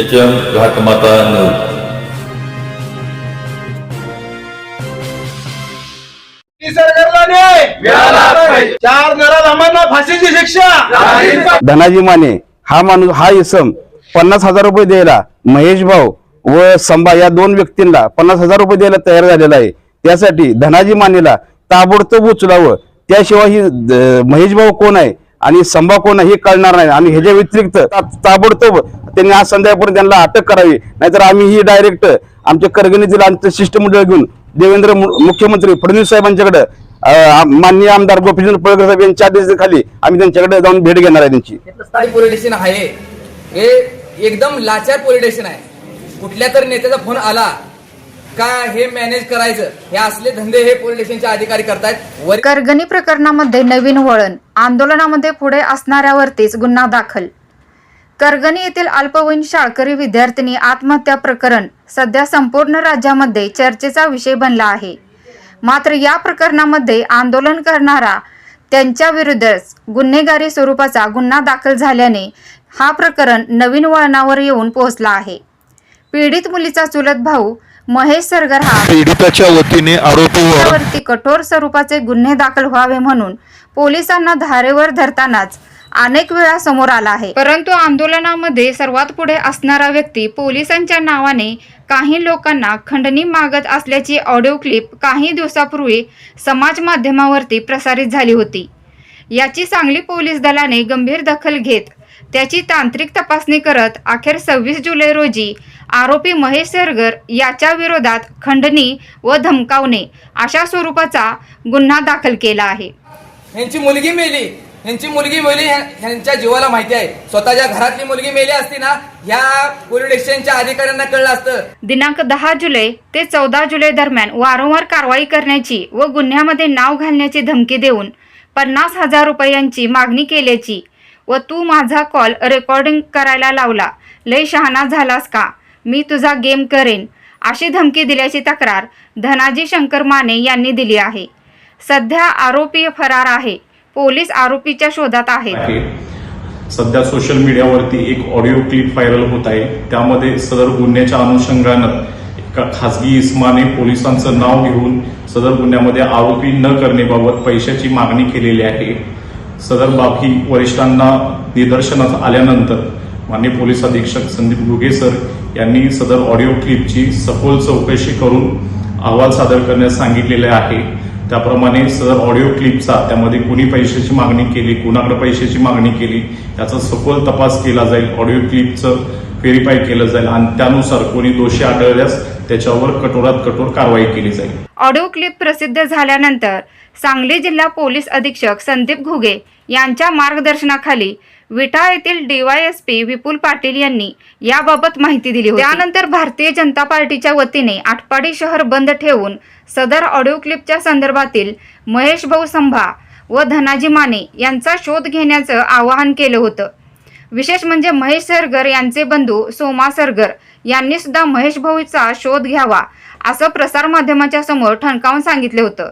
H M घाटमाता news चार नराधमांना फाशीची शिक्षा धनाजी माने हा माणूस हा इसम पन्नास हजार रुपये द्यायला महेश भाऊ व संभा या दोन व्यक्तींना पन्नास हजार रुपये द्यायला तयार झालेला आहे. त्यासाठी धनाजी मानेला ताबडतोब उचलावं. त्याशिवाय ही महेश भाऊ कोण आहे आणि संभा कोण आहे हे कळणार नाही. आणि ह्याच्या व्यतिरिक्त ताबडतोब त्यांनी आज संध्याकाळपर्यंत त्यांना अटक करावी. नाहीतर आम्ही ही डायरेक्ट आमच्या करगणीतील आमचं शिष्टमंडळ घेऊन देवेंद्र मुख्यमंत्री फडणवीस साहेबांच्याकडे माननीय आमदार गोपीचंद पळकर साहेब यांच्या आदेशाखाली आम्ही त्यांच्याकडे जाऊन भेट घेणार आहे त्यांची. पोलीस स्टेशन आहे. हे एकदम लाचार पोलीस स्टेशन आहे. कुठल्या तरी नेत्याचा फोन आला का हे मॅनेज करायचं? हे असले धंदे हे पोलीस स्टेशनचे अधिकारी करतायत. वर करगणी प्रकरणामध्ये नवीन वळण. आंदोलनामध्ये पुढे असणाऱ्यावरतीच गुन्हा दाखल. करगणी येथील अल्पवयीन शाळकरी विद्यार्थिनी आत्महत्या प्रकरण सध्या संपूर्ण राज्यामध्ये चर्चेचा विषय बनला आहे. मात्र या प्रकरणामध्ये आंदोलन करणारा त्यांच्या विरुद्धच गुन्हेगारी स्वरूपाचा गुन्हा दाखल झाल्याने हा प्रकरण नवीन वळणावर येऊन पोहोचला आहे. पीडित मुलीचा चुलत भाऊ महेश सरगर हा पीडिताच्या वतीने आरोपीवर त्यावरती कठोर स्वरूपाचे गुन्हे दाखल व्हावे म्हणून पोलिसांना धारेवर धरतानाच अनेक वेळा समोर आला आहे. परंतु आंदोलनामध्ये सर्वात पुढे असणारा व्यक्ती पोलिसांच्या नावाने काही लोकांना खंडणी मागत असल्याची ऑडिओ क्लिप काही दिवसापूर्वी समाज माध्यमावरती प्रसारित झाली होती. याची सांगली पोलीस दलाने गंभीर दखल घेत त्याची तांत्रिक तपासणी करत अखेर सव्वीस जुलै रोजी आरोपी महेश सरगर याच्या विरोधात खंडणी व धमकावणे अशा स्वरूपाचा गुन्हा दाखल केला आहे. ह्यांची मुलगी मेली. ह्यांची मुलगी मेली ह्या- ह्यांच्या जीवाला माहिती आहे. स्वतःच्या घरातली मुलगी मेली असती ना या पोलीस स्टेशनच्या अधिकाऱ्यांना कळलं असतं. दिनांक दहा जुलै ते चौदा जुलै दरम्यान वारंवार कारवाई करण्याची व गुन्ह्यामध्ये नाव घालण्याची धमकी देऊन पन्नास हजार रुपयांची मागणी केल्याची व तू माझा कॉल रेकॉर्डिंग करायला लावला लय शहाणा झालास का? मी तुझा गेम करेन अशी धमकी दिल्याची तक्रार धनाजी शंकर माने यांनी दिली आहे. सध्या आरोपी फरार आहे. पोलीस आरोपीच्या शोधात आहेत. सध्या सोशल मीडियावरती एक ऑडिओ क्लिप व्हायरल होत आहे. त्यामध्ये सदर गुन्ह्याच्या अनुषंगानं एका खासगी इस्माने पोलिसांचं नाव घेऊन सदर गुन्ह्यामध्ये आरोपी न करण्याबाबत पैशाची मागणी केलेली आहे. सदर बाब ही वरिष्ठांना निदर्शनास आल्यानंतर माननीय पोलीस अधीक्षक संदीप घुगे सर यांनी सदर ऑडिओ क्लिपची सखोल चौकशी करून अहवाल सादर करण्यास सांगितलेले आहे. त्याप्रमाणे सर ऑडिओ क्लिपचा त्यामध्ये कुणी पैशाची मागणी केली कुणाकडे पैशाची मागणी केली याचा सखोल तपास केला जाईल ऑडिओ क्लिपचं व्हेरीफाय केलं जाईल आणि त्यानुसार कोणी दोषी आढळल्यास त्याच्यावर कठोरात कठोर कारवाई केली जाईल. ऑडिओ क्लिप प्रसिद्ध झाल्यानंतर सांगली जिल्हा पोलीस अधीक्षक संदीप घुगे यांच्या मार्गदर्शनाखाली विटा येथील डीवायएसपी विपुल पाटील यांनी याबाबत माहिती दिली होती. त्यानंतर भारतीय जनता पार्टीच्या वतीने आटपाडी शहर बंद ठेवून सदर ऑडिओ क्लिपच्या संदर्भातील महेश भाऊ संभा व धनाजी माने यांचा शोध घेण्याचं आवाहन केलं होतं. विशेष म्हणजे महेश सरगर यांचे बंधू सोमा सरगर यांनी सुद्धा महेश भाऊचा शोध घ्यावा असं प्रसारमाध्यमाच्या समोर ठणकावून सांगितलं होतं.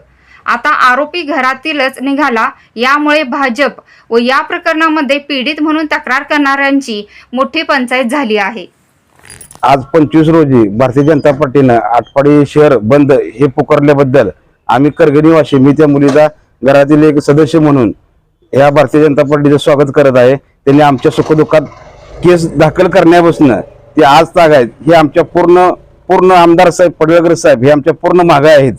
आता आरोपी घरातीलच निघाला. यामुळे भाजप व या प्रकरणामध्ये पीडित म्हणून तक्रार करणाऱ्यांची मोठी पंचायत झाली आहे. आज पंचवीस रोजी भारतीय जनता पार्टीनं आटपाडी शहर बंद हे पुकारल्याबद्दल आम्ही करगणीवासी मी त्या मुलीचा घरातील एक सदस्य म्हणून या भारतीय जनता पार्टीचं स्वागत करत आहे. त्यांनी आमच्या सुखदुःखात केस दाखल करण्यापासून ते आज ताग आहेत. हे आमच्या पूर्ण पूर्ण आमदार साहेब पडवेकर साहेब हे आमच्या पूर्ण मागे आहेत.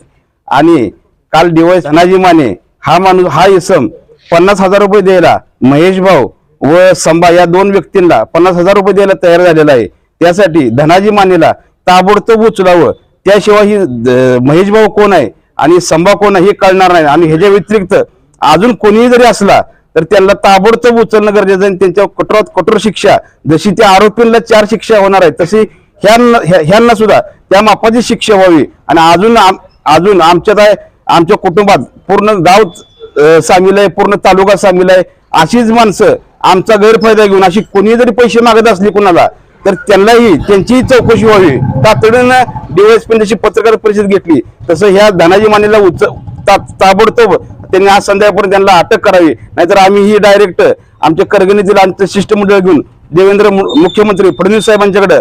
आणि काल दिवस धनाजी माने हा माणूस हा इसम पन्नास हजार रुपये द्यायला महेश भाऊ व संभा या दोन व्यक्तींना पन्नास हजार रुपये द्यायला तयार झालेला आहे. त्यासाठी धनाजी मानेला ताबडतोब उचलावं. त्याशिवाय ही द- महेश भाऊ कोण आहे आणि संभा कोण आहे हे कळणार नाही. आणि ह्याच्या व्यतिरिक्त अजून कोणीही जरी असला तर त्यांना ताबडतोब उचलणं गरजेचं आहे आणि त्यांच्या कठोरात कठोर शिक्षा जशी त्या आरोपींना चार शिक्षा होणार आहे तशी ह्यांना ह्या- ह्यांना सुद्धा त्या मापाची शिक्षा व्हावी. आणि अजून आम- अजून आमच्यात आहे आमच्या कुटुंबात पूर्ण गाव सामील आहे पूर्ण तालुका सामील आहे अशीच माणसं आमचा गैरफायदा घेऊन अशी कोणी जरी पैसे मागत असली कोणाला तर त्यांनाही त्यांचीही चौकशी व्हावी. तातडीनं डीवायसपीची पत्रकार परिषद घेतली. तसं ह्या धनाजी मानेला उच ता- ताबडतोब त्यांनी आज संध्याकाळपर्यंत त्यांना अटक करावी. नाहीतर आम्ही ही डायरेक्ट आमच्या करगणीतील आमचं शिष्टमंडळ घेऊन देवेंद्र मु- मुख्यमंत्री फडणवीस साहेबांच्याकडे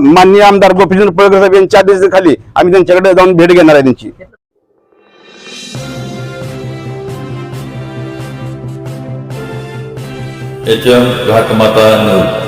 माननीय आमदार गोपीचंद पळकर साहेब यांच्या आदेशाखाली आम्ही त्यांच्याकडे जाऊन भेट घेणार आहे त्यांची. H M घाटमाता news